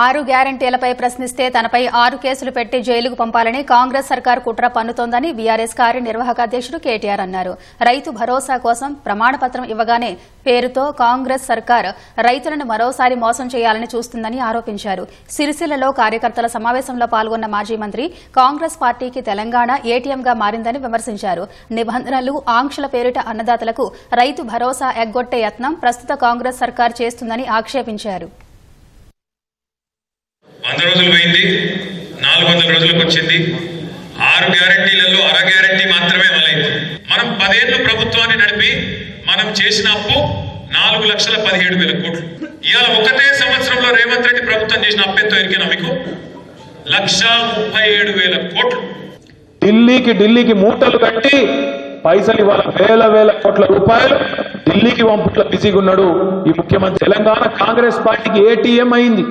ఆరు గ్యారంటీలపై ప్రశ్నిస్తే తనపై ఆరు కేసులు పెట్టి జైలుకు పంపాలని కాంగ్రెస్ సర్కార్ కుట్ర పన్నుతోందని బీఆర్ఎస్ కార్యనిర్వాహక అధ్యకుడు కేటీఆర్ అన్నారు. రైతు భరోసా కోసం ప్రమాణపత్రం ఇవ్వగానే పేరుతో కాంగ్రెస్ సర్కార్ రైతులను మరోసారి మోసం చేయాలని చూస్తుందని ఆరోపించారు. సిరిసిల్లలో కార్యకర్తల సమావేశంలో పాల్గొన్న మాజీ మంత్రి కాంగ్రెస్ పార్టీకి తెలంగాణ ఏటీఎంగా మారిందని విమర్శించారు. నిబంధనలు ఆంక్షల పేరిట అన్నదాతలకు రైతు భరోసా ఎగ్గొట్టే యత్నం ప్రస్తుత కాంగ్రెస్ సర్కార్ చేస్తుందని ఆక్షేపించారు. వంద రోజులు పోయింది నాలుగు వందల రోజులకు వచ్చింది. ఆరు గ్యారంటీలలో అర గ్యారంటీ మాత్రమే అమలైంది. మనం పదేళ్ళు ప్రభుత్వాన్ని నడిపి మనం చేసిన అప్పు నాలుగు లక్షల పదిహేడు వేల కోట్లు. ఇవాళ ఒకటే సంవత్సరంలో రేవంత్ రెడ్డి ప్రభుత్వం చేసిన అప్పెంతో ఎరికిన మీకు? లక్ష ముప్పై ఏడు వేల కోట్లు. ఢిల్లీకి ఢిల్లీకి మూటలు కట్టి పైసలు ఇవాళ వేల వేల కోట్ల రూపాయలు ఢిల్లీకి పంపుట్ల బిజీగా ఉన్నాడు ఈ ముఖ్యమంత్రి. తెలంగాణ కాంగ్రెస్ పార్టీకి ఏటీఎం అయింది.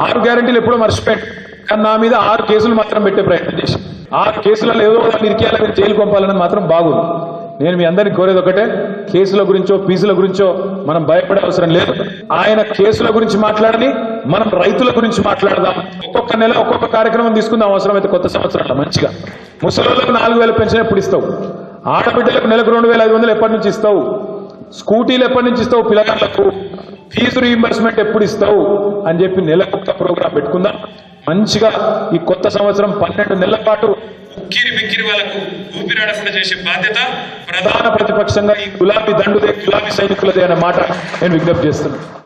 ఆరు గ్యారంటీలు ఎప్పుడో మర్చిపోయాడు. కానీ నా మీద ఆరు కేసులు మాత్రం పెట్టే ప్రయత్నం చేసి ఆరు కేసులలో ఏదో ఒకటి ఇరికేయాలి మీరు జైలు పంపాలని మాత్రం బాగుంది. నేను మీ అందరికీ కోరేది ఒకటే కేసుల గురించో ఫీజుల గురించో మనం భయపడే అవసరం లేదు. ఆయన కేసుల గురించి మాట్లాడని మనం రైతుల గురించి మాట్లాడదాం. ఒక్కొక్క నెల ఒక్కొక్క కార్యక్రమం తీసుకుందాం. అవసరమైతే కొత్త సంవత్సరంలో మంచిగా. ముసలోళ్ళకు నాలుగు వేల పెన్షన్ ఎప్పుడు ఇస్తావు? ఆడబిడ్డలకు నెలకు రెండు వేల ఐదు వందలు ఎప్పటి నుంచి ఇస్తావు? స్కూటీలు ఎప్పటి నుంచి ఇస్తావు పిల్లగాళ్ళకు ఫీజు రీఎంబర్స్మెంట్ ఎప్పుడు ఇస్తావు అని చెప్పి నెలకొక్క ప్రోగ్రాం పెట్టుకుందాం. మంచిగా ఈ కొత్త సంవత్సరం పన్నెండు నెలల పాటు ఉక్కిరి బిక్కిరి వాళ్ళకు ఊపిరాడకుండా చేసే బాధ్యత ప్రధాన ప్రధాన ప్రతిపక్షంగా ఈ గులాబీ దండుదే గులాబీ సైనికులదే అనే మాట నేను విజ్ఞప్తి చేస్తున్నాను.